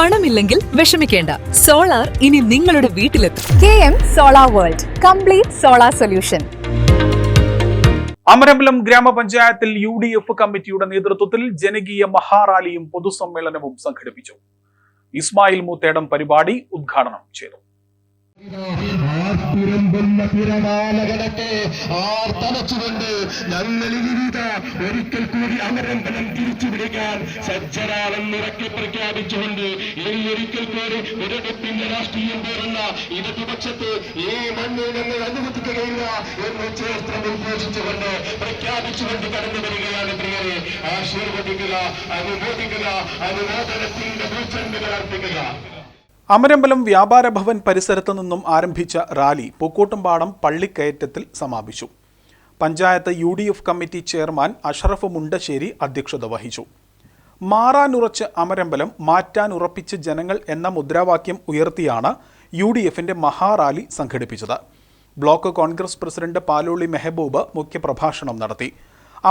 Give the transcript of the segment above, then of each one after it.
പണമില്ലെങ്കിൽ വിഷമിക്കേണ്ട. സോളാർ ഇനി നിങ്ങളുടെ വീട്ടിലെത്തും. K M solar world. Complete solar solution. Amarambalam ഗ്രാമപഞ്ചായത്തിൽ യു ഡി എഫ് കമ്മിറ്റിയുടെ നേതൃത്വത്തിൽ ജനകീയ മഹാറാലിയും പൊതുസമ്മേളനവും സംഘടിപ്പിച്ചു. ഇസ്മായിൽ മൂത്തേടം പരിപാടി ഉദ്ഘാടനം ചെയ്തു. ആർത്തുരമ്പുന്ന തിരമാലകളൊക്കെ ആർത്തലച്ചുകൊണ്ട് ഞങ്ങൾ വിവിധ ഒരിക്കൽ കൂടി അമരമ്പലം തിരിച്ചുപിടിക്കാൻ സജ്ജരാണെന്ന് ഉറക്കെ പ്രഖ്യാപിച്ചുകൊണ്ട് ഇനി ഒരിക്കൽ കൂടി ഒരിടത്തിന്റെ രാഷ്ട്രീയം പേരുന്ന ഇടതുപക്ഷത്തെ ഈ മണ്ണിൽ ഞങ്ങൾ അനുവദിക്കുകയില്ല എന്ന് ചേർത്ത് ഉദ്ഘോഷിച്ചുകൊണ്ട് പ്രഖ്യാപിച്ചുകൊണ്ട് കടന്നു വരികയാണ് പ്രിയരെ. ആശീർവദിക്കുക അനുമോദിക്കുക അനുമോദനത്തിന്റെ ഭൂചണ്ഡുകൾ അർപ്പിക്കുക. അമരമ്പലം വ്യാപാര ഭവൻ പരിസരത്ത് നിന്നും ആരംഭിച്ച റാലി പൂക്കോട്ടുംപാടം പള്ളിക്കയറ്റത്തിൽ സമാപിച്ചു. Panchayat U D F committee chairman Ashraf Mundassery അധ്യക്ഷത വഹിച്ചു. മാറാനുറച്ച് അമരമ്പലം മാറ്റാനുറപ്പിച്ച് ജനങ്ങൾ എന്ന മുദ്രാവാക്യം ഉയർത്തിയാണ് യു ഡി എഫിന്റെ മഹാറാലി സംഘടിപ്പിച്ചത്. ബ്ലോക്ക് കോൺഗ്രസ് പ്രസിഡന്റ് പാലോളി മെഹബൂബ് മുഖ്യപ്രഭാഷണം നടത്തി.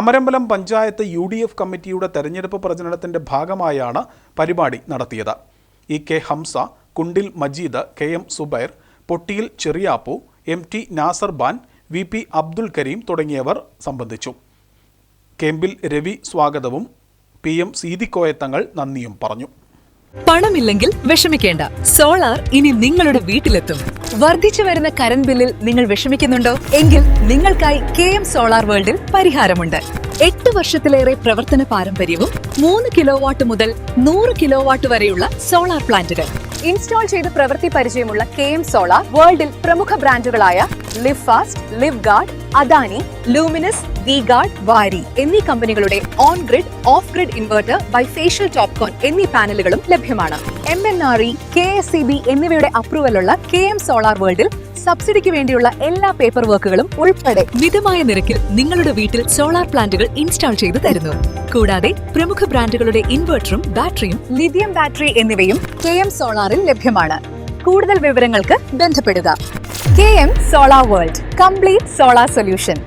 Amarambalam panchayat U D F കമ്മിറ്റിയുടെ തെരഞ്ഞെടുപ്പ് പ്രചരണത്തിന്റെ ഭാഗമായാണ് പരിപാടി നടത്തിയത്. E K Hamza Kundil Majeed K M Zubair Pottiyil Cheriyappu M T Nasar ban V P Abdul Kareem തുടങ്ങിയവർ സംബന്ധിച്ചു. കെമ്പിൽ രവി സ്വാഗതവും പി എം സീതിക്കോയത്തങ്ങൾ നന്ദിയും പറഞ്ഞു. പണമില്ലെങ്കിൽ വിഷമിക്കേണ്ട. സോളാർ ഇനി നിങ്ങളുടെ വീട്ടിലെത്തും. വർദ്ധിച്ചു വരുന്ന കരണ്ട് ബില്ലിൽ നിങ്ങൾ വിഷമിക്കുന്നുണ്ടോ? എങ്കിൽ നിങ്ങൾക്കായി കെ എം സോളാർ വേൾഡിൽ പരിഹാരമുണ്ട്. എട്ട് വർഷത്തിലേറെ പ്രവർത്തന പാരമ്പര്യവും മൂന്ന് കിലോ വാട്ട് മുതൽ നൂറ് കിലോ വാട്ട് വരെയുള്ള സോളാർ പ്ലാന്റുകൾ. ഇൻസ്റ്റാൾ ചെയ്ത് പ്രവൃത്തി പരിചയമുള്ള കെ എം സോളാർ വേൾഡിൽ പ്രമുഖ ബ്രാൻഡുകളായ Livfast Livguard Adani Luminous V Guard Waaree എന്നീ കമ്പനികളുടെ on grid off grid inverter bifacial TOPCon എന്നീ പാനലുകളും ലഭ്യമാണ്. M N R E K S C B എന്നിവയുടെ അപ്രൂവലുള്ള കെ എം സോളാർ വേൾഡിൽ സബ്സിഡിക്ക് വേണ്ടിയുള്ള എല്ലാ പേപ്പർ വർക്കുകളും ഉൾപ്പെടെ മിതമായ നിരക്കിൽ നിങ്ങളുടെ വീട്ടിൽ സോളാർ പ്ലാന്റുകൾ ഇൻസ്റ്റാൾ ചെയ്തു തരുന്നു. കൂടാതെ പ്രമുഖ ബ്രാൻഡുകളുടെ ഇൻവെർട്ടറും ബാറ്ററിയും ലിഥിയം ബാറ്ററി എന്നിവയും കെ എം സോളാറിൽ ലഭ്യമാണ്. കൂടുതൽ വിവരങ്ങൾക്ക് ബന്ധപ്പെടുക. K M solar world complete solar solution